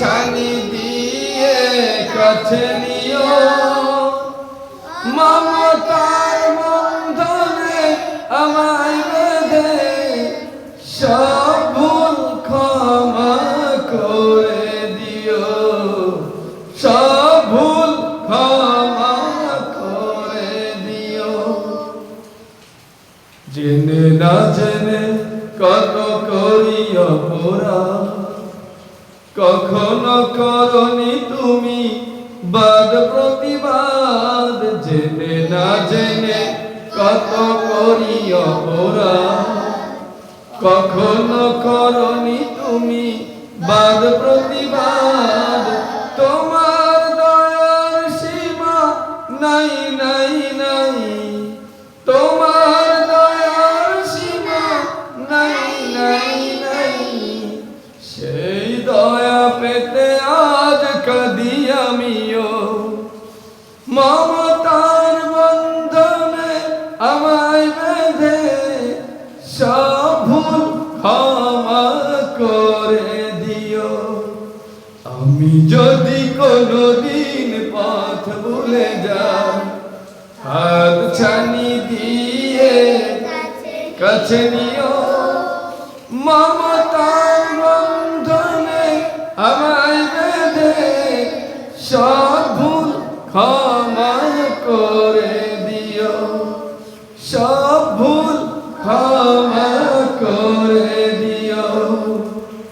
ছানি দিয়ে কাছে নিও। মমতার বন্ধনে আমায় বেঁধে সব ভুল ক্ষমা করে দিও। সব ভুল ক্ষমা করে দিও। জেনে না জেনে কত করি অপরাধ। কখনো করনি তুমি বাদ প্রতিবাদ, জেনে না জেনে কত করি অপরাধ। কখনো করনি তুমি বাদ প্রতিবাদ পেতে আজ কদি আমিও মমতার বন্ধনে আমায় বেঁধে সব ভুল ক্ষমা করে দিও। আমি যদি কোনদিন পথ ভুলে যাই হাত ছানি দিয়ে কাছে নিও। সব ভুল ক্ষমা করে দিও। সব ভুল ক্ষমা করে